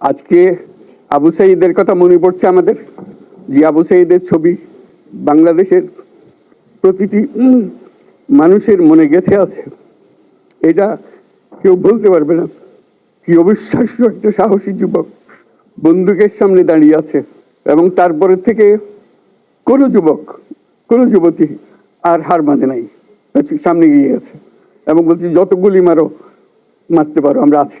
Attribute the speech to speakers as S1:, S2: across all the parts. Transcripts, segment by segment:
S1: আজকে আবু সাইদের কথা মনে পড়ছে আমাদের, যে আবু সাইদের ছবি বাংলাদেশের প্রতিটি মানুষের মনে গেঁথে আছে। এটা কেউ বলতে পারবে না। কি অবিশ্বাস্য একটা সাহসী যুবক বন্দুকের সামনে দাঁড়িয়ে আছে এবং তারপরে থেকে কোনো যুবক, কোনো যুবতী আর হার মানে নাই। সামনে গিয়ে আছে এবং বলছি যত গুলি মারো, মারতে পারো, আমরা আছি।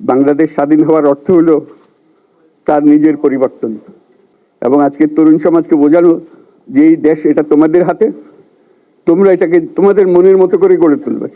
S1: বাংলাদেশ স্বাধীন হওয়ার অর্থ হলো তার নিজের পরিবর্তন। এবং আজকে তরুণ সমাজকে বোঝানো যে এই দেশ এটা তোমাদের হাতে, তোমরা এটাকে তোমাদের মনের মতো করে গড়ে তুলবে।